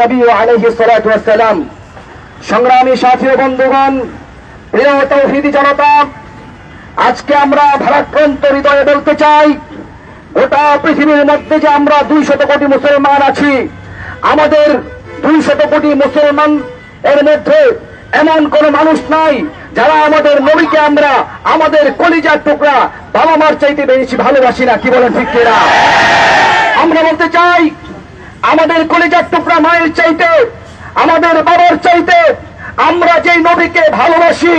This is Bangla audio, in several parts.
নবী ওয়াস সালাম সংগ্রামী সাথী বন্ধুগণ, প্রিয় তৌহিদি জনতা, আজকে আমরা ভারাক্রান্ত হৃদয়ে বলতে চাই, গোটা পৃথিবীর মধ্যে যে আমরা দুই শত কোটি মুসলমান আছি, আমাদের দুই শত কোটি মুসলমান এর মধ্যে এমন কোন মানুষ নাই যারা আমাদের নবীকে আমরা, আমাদের কলিজার টুকরা বাবা মার চাইতে বেশি ভালোবাসি না। কি বলেন ঠিক আমরা বলতে চাই আমাদের কলিজার টুকরা মায়ের চাইতে, আমাদের বাবার চাইতে আমরা যেই নবীকে ভালোবাসি,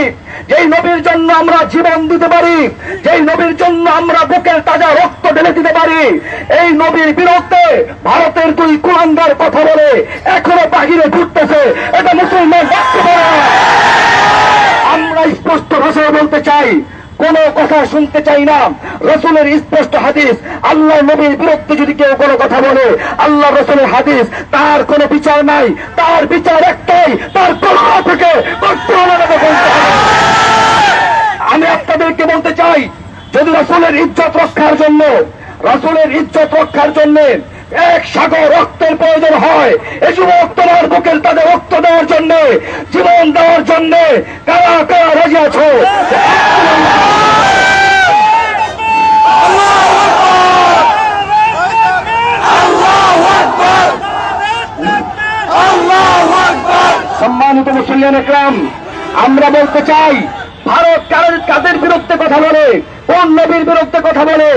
যেই নবীর জন্য আমরা জীবন দিতে পারি, যেই নবীর জন্য আমরা বুকের তাজা রক্ত ঢেলে দিতে পারি, এই নবীর বিরুদ্ধে ভারতের দুই কুলাঙ্গার কথা বলে এখনও বাহিরে ঘুরতেছে এটা মুসলমান। আমরা স্পষ্ট ভাষায় বলতে চাই কোন কথা শুনতে চাই না। রসুলের স্পষ্ট হাদিস আল্লাহ নবীর বিরুদ্ধে যদি কেউ কোনো কথা বলে আল্লাহ রসুলের হাদিস, তার কোনো বিচার নাই। তার বিচার একটাই, তার থেকে আমি আপনাদেরকে বলতে চাই, যদি রসুলের ইজ্জত রক্ষার জন্য, রসুলের ইজ্জত রক্ষার জন্য এক সাগর রক্তের প্রয়োজন হয়, এই যুবক তোমার বুকের তাদের রক্ত দেওয়ার জন্য, জীবন দেওয়ার জন্য কারা কারা রাজি আছো? সম্মানিত মুসলিয়ান একরাম আমরা বলতে চাই, ভারত কারোর কাদের বিরুদ্ধে কথা বলে, কোন নবীর বিরুদ্ধে কথা বলে?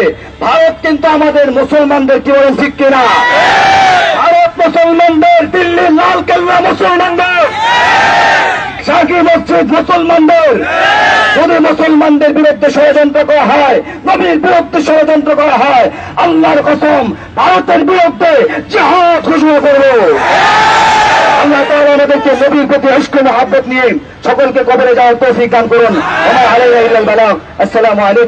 ভারত কিন্তু আমাদের মুসলমানদের কি বলেন ঠিক কিনা? ভারত মুসলমানদের দিল্লি লাল কেল্লা মুসলমানদের শাকি মসজিদ মুসলমানদের, যদি মুসলমানদের বিরুদ্ধে ষড়যন্ত্র করা হয়, নবীর বিরুদ্ধে ষড়যন্ত্র করা হয়, আল্লাহর কসম, ভারতের বিরুদ্ধে জাহাজ ঘোষণা করব। আমাদেরকে নবীর প্রতি ঐক্য মহাব্বত নিয়ে সকলকে কবরে যাওয়ার তৌফিক দান করুন। আমার আলাই আসসালামু আলাইকুম।